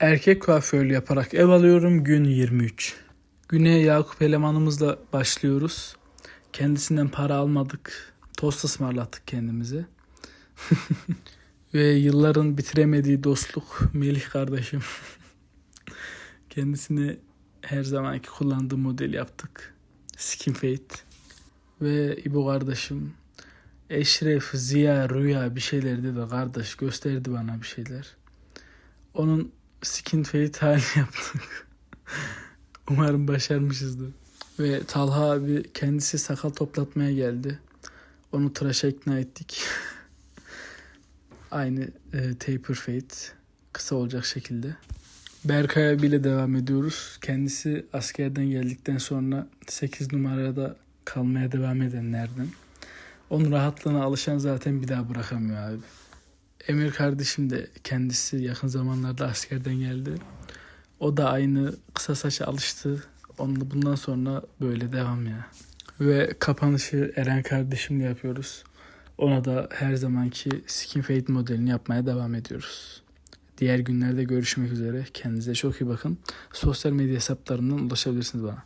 Erkek kuaförlüğü yaparak ev alıyorum gün 23. Güne Yakup elemanımızla başlıyoruz. Kendisinden para almadık. Tost ısmarlattık kendimize. Ve yılların bitiremediği dostluk Melih kardeşim. Kendisine her zamanki kullandığı model yaptık. Skin Fade. Ve İbo kardeşim Eşref, Ziya, Rüya bir şeyler dedi kardeş gösterdi bana bir şeyler. Onun skin fade halini yaptık. Umarım başarmışızdır. Ve Talha abi kendisi sakal toplatmaya geldi. Onu tıraşa ikna ettik. Aynı e, taper fade kısa olacak şekilde. Berkay abiyle devam ediyoruz. Kendisi askerden geldikten sonra 8 numarada kalmaya devam edenlerden. Onun rahatlığına alışan zaten bir daha bırakamıyor abi. Emir kardeşim de kendisi yakın zamanlarda askerden geldi. O da aynı kısa saça alıştı. Onunla bundan sonra böyle devam ya. Ve kapanışı Eren kardeşimle yapıyoruz. Ona da her zamanki skin fade modelini yapmaya devam ediyoruz. Diğer günlerde görüşmek üzere. Kendinize çok iyi bakın. Sosyal medya hesaplarımdan ulaşabilirsiniz bana.